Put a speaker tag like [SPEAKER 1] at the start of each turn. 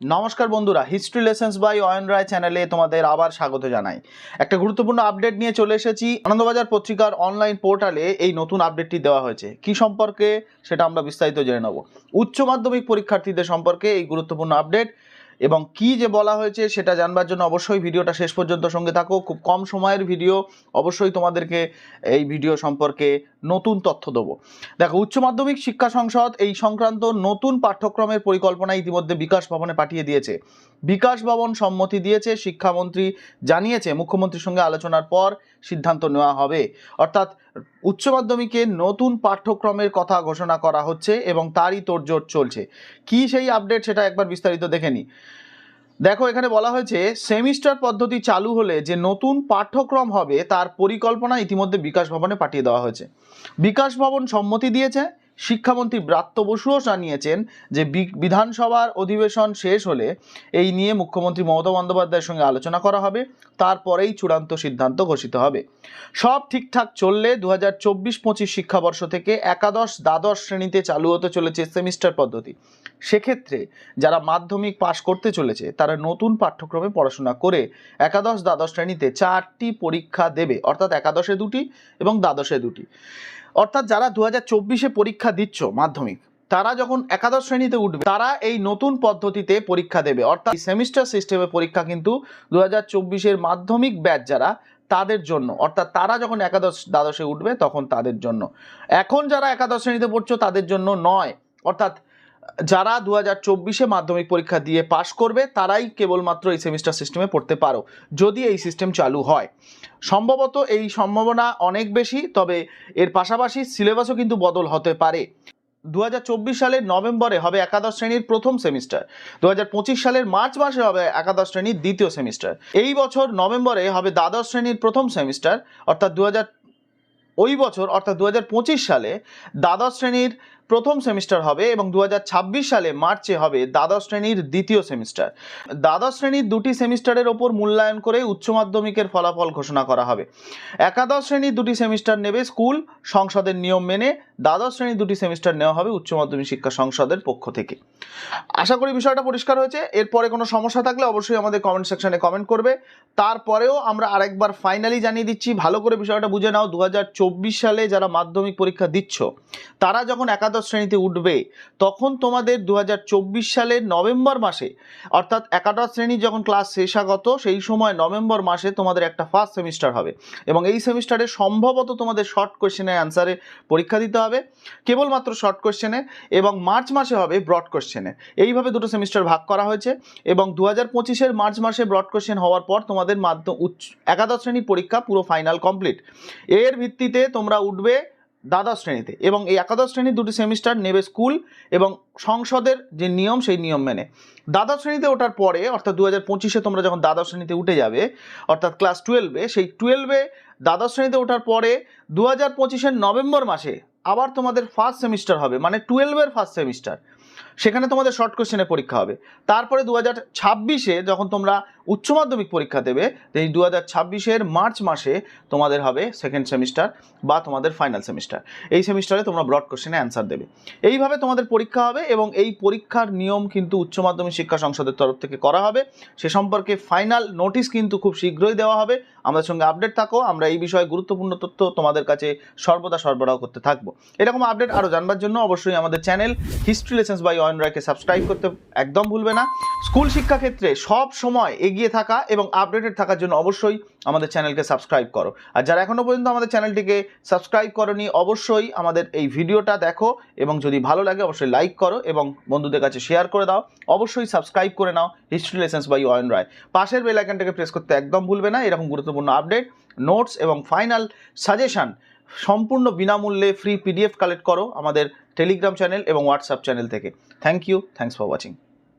[SPEAKER 1] নমস্কার বন্ধুরা history lessons by Ayan Roy চ্যানেলে তোমাদের আবার স্বাগত জানাই। একটা গুরুত্বপূর্ণ আপডেট নিয়ে চলে এসেছি। আনন্দবাজার পত্রিকার অনলাইন পোর্টালে এই নতুন আপডেটটি দেওয়া হয়েছে। কি সম্পর্কে সেটা আমরা বিস্তারিত জেনে নেব। উচ্চ মাধ্যমিক পরীক্ষার্থীদের সম্পর্কে এই গুরুত্বপূর্ণ আপডেট এবং কি যে বলা হয়েছে সেটা জানবার জন্য অবশ্যই ভিডিওটা শেষ পর্যন্ত সঙ্গে থাকো। খুব কম সময়ের ভিডিও অবশ্যই তোমাদেরকে এই ভিডিও সম্পর্কে নতুন তথ্য দেবো। দেখো, উচ্চ মাধ্যমিক শিক্ষা সংসদ এই সংক্রান্ত নতুন পাঠ্যক্রমের পরিকল্পনা ইতিমধ্যে বিকাশ ভবনে পাঠিয়ে দিয়েছে। বিকাশ ভবন সম্মতি দিয়েছে, শিক্ষামন্ত্রী জানিয়েছে, মুখ্যমন্ত্রীর সঙ্গে আলোচনার পর সিদ্ধান্ত নেওয়া হবে। অর্থাৎ উচ্চ মাধ্যমিকে নতুন পাঠ্যক্রমের কথা ঘোষণা করা হচ্ছে এবং তারই তোড়জোড় চলছে। কি সেই আপডেট সেটা একবার বিস্তারিত দেখে নিই দেখো, এখানে বলা হয়েছে, সেমিস্টার পদ্ধতি চালু হলে যে নতুন পাঠ্যক্রম হবে, তার পরিকল্পনা ইতিমধ্যে বিকাশ ভবনে পাঠিয়ে দেওয়া হয়েছে। বিকাশ ভবন সম্মতি দিয়েছে, শিক্ষামন্ত্রী ব্রাত্য বসুও জানিয়েছেন যে বিধানসভার অধিবেশন শেষ হলে এই নিয়ে মুখ্যমন্ত্রী মমতা বন্দ্যোপাধ্যায়ের সঙ্গে আলোচনা করা হবে, তারপরেই চূড়ান্ত সিদ্ধান্ত ঘোষিত হবে। সব ঠিকঠাক চললে দু হাজার চব্বিশ পঁচিশ শিক্ষাবর্ষ থেকে একাদশ দ্বাদশ শ্রেণীতে চালু হতে চলেছে সেমিস্টার পদ্ধতি। সেক্ষেত্রে যারা মাধ্যমিক পাশ করতে চলেছে, তারা নতুন পাঠ্যক্রমে পড়াশোনা করে একাদশ, দ্বাদশ শ্রেণীতে চারটি পরীক্ষা দেবে, অর্থাৎ একাদশে দুটি এবং দ্বাদশে দুটি। অর্থাৎ যারা দু হাজার পরীক্ষা দিচ্ছ মাধ্যমিক, তারা যখন একাদশ শ্রেণীতে উঠবে, তারা এই নতুন পদ্ধতিতে পরীক্ষা দেবে। অর্থাৎ সেমিস্টার সিস্টেমে পরীক্ষা কিন্তু দু হাজার মাধ্যমিক ব্যাচ যারা, তাদের জন্য, অর্থাৎ তারা যখন একাদশ, দ্বাদশে উঠবে, তখন তাদের জন্য। এখন যারা একাদশ শ্রেণীতে পড়ছো, তাদের জন্য নয়, অর্থাৎ যারা দু হাজার চব্বিশে মাধ্যমিক পরীক্ষা দিয়ে পাশ করবে, তারাই কেবলমাত্র এই সেমিস্টার সিস্টেমে পড়তে পারো, যদি এই সিস্টেম চালু হয়। সম্ভবত এই সম্ভাবনা অনেক বেশি, তবে এর পাশাপাশি সিলেবাসও কিন্তু বদল হতে পারে। দু হাজার চব্বিশ সালের নভেম্বরে হবে একাদশ শ্রেণির প্রথম সেমিস্টার। দু হাজার পঁচিশ সালের মার্চ মাসে হবে একাদশ শ্রেণির দ্বিতীয় সেমিস্টার। এই বছর নভেম্বরে হবে দ্বাদশ শ্রেণির প্রথম সেমিস্টার, অর্থাৎ দু হাজার ওই বছর, অর্থাৎ দুহাজার পঁচিশ সালে দ্বাদশ শ্রেণির প্রথম সেমিস্টার হবে এবং দু হাজার ছাব্বিশ সালে মার্চে হবে দ্বাদশ শ্রেণির দ্বিতীয় সেমিস্টার। দ্বাদশ শ্রেণির দুটি সেমিস্টারের ওপর মূল্যায়ন করে উচ্চ মাধ্যমিকের ফলাফল ঘোষণা করা হবে। একাদশ শ্রেণির দুটি সেমিস্টার নেবে স্কুল সংসদের নিয়ম মেনে। দ্বাদশ শ্রেণির দুটি সেমিস্টার নেওয়া হবে উচ্চ মাধ্যমিক শিক্ষা সংসদের পক্ষ থেকে। আশা করি বিষয়টা পরিষ্কার হয়েছে। এরপরে কোনো সমস্যা থাকলে অবশ্যই আমাদের কমেন্ট সেকশনে কমেন্ট করবে। তারপরেও আমরা আরেকবার ফাইনালি জানিয়ে দিচ্ছি, ভালো করে বিষয়টা বুঝে নাও। দু হাজার চব্বিশ সালে যারা মাধ্যমিক পরীক্ষা দিচ্ছ, তারা যখন একাদশ শ্রেণীতে উঠবে, তখন তোমাদের দু হাজার চব্বিশ সালের নভেম্বর মাসে, অর্থাৎ একাদশ শ্রেণি যখন ক্লাস শেষাগত সেই সময় নভেম্বর মাসে তোমাদের একটা ফার্স্ট সেমিস্টার হবে। এবং এই সেমিস্টারে সম্ভবত তোমাদের শর্ট কোশ্চেনের অ্যান্সারে পরীক্ষা দিতে হবে, কেবলমাত্র শর্ট কোশ্চেনে এবং মার্চ মাসে হবে ব্রড কোশ্চেনে এইভাবে দুটো সেমিস্টার ভাগ করা হয়েছে, এবং দু হাজার পঁচিশের মার্চ মাসে ব্রড কোশ্চেন হওয়ার পর তোমাদের মাধ্যম উচ্চ, একাদশ শ্রেণি পরীক্ষা পুরো ফাইনাল কমপ্লিট এর ভিত্তিতে তোমরা উঠবে দ্বাদশ শ্রেণীতে এবং এই একাদশ শ্রেণির দুটি সেমিস্টার নেবে স্কুল এবং সংসদের যে নিয়ম সেই নিয়ম মেনে। দ্বাদশ শ্রেণীতে ওঠার পরে, অর্থাৎ দু হাজার পঁচিশে তোমরা যখন দ্বাদশ শ্রেণীতে উঠে যাবে, অর্থাৎ ক্লাস টুয়েলভে সেই টুয়েলভে দ্বাদশ শ্রেণীতে ওঠার পরে দু হাজার পঁচিশের নভেম্বর মাসে আবার তোমাদের ফার্স্ট সেমিস্টার হবে মানে টুয়েলভের ফার্স্ট সেমিস্টার সেখানে তোমাদের শর্ট কোশ্চেনে পরীক্ষা হবে। তারপরে দু হাজার ছাব্বিশে যখন তোমরা উচ্চ মাধ্যমিক পরীক্ষা দেবে এই দু হাজার ছাব্বিশের মার্চ মাসে তোমাদের হবে সেকেন্ড সেমিস্টার বা তোমাদের ফাইনাল সেমিস্টার এই সেমিস্টারে তোমরা ব্রড কোশ্চেনে অ্যান্সার দেবে। এইভাবে তোমাদের পরীক্ষা হবে এবং এই পরীক্ষার নিয়ম কিন্তু উচ্চ মাধ্যমিক শিক্ষা সংসদের তরফ থেকে করা হবে। সে সম্পর্কে ফাইনাল নোটিশ কিন্তু খুব শীঘ্রই দেওয়া হবে। আমাদের সঙ্গে আপডেট থাকো, আমরা এই বিষয়ে গুরুত্বপূর্ণ তথ্য তোমাদের কাছে সর্বদা সরবরাহ করতে থাকব। এরকম আপডেট আরও জানবার জন্য অবশ্যই আমাদের channel history lessons by Ayan রায়কে সাবস্ক্রাইব করতে একদম ভুলবে না। স্কুল শিক্ষাক্ষেত্রে সব সময় এগিয়ে থাকা এবং আপডেটেড থাকার জন্য অবশ্যই আমাদের চ্যানেলকে সাবস্ক্রাইব করো। আর যারা এখনও পর্যন্ত আমাদের চ্যানেলটিকে সাবস্ক্রাইব করনি, অবশ্যই আমাদের এই ভিডিওটা দেখো এবং যদি ভালো লাগে অবশ্যই লাইক করো এবং বন্ধুদের কাছে শেয়ার করে দাও। অবশ্যই সাবস্ক্রাইব করে নাও history lessons by Ayan Roy. পাশের বেল আইকনটাকে প্রেস করতে একদম ভুলবে না, এরকম গুরুত্বপূর্ণ আপডেট, নোটস এবং ফাইনাল সাজেশন সম্পূর্ণ বিনামূল্যে ফ্রি পিডিএফ কালেক্ট করো আমাদের টেলিগ্রাম চ্যানেল এবং হোয়াটসঅ্যাপ চ্যানেল থেকে। Thank you, thanks for watching.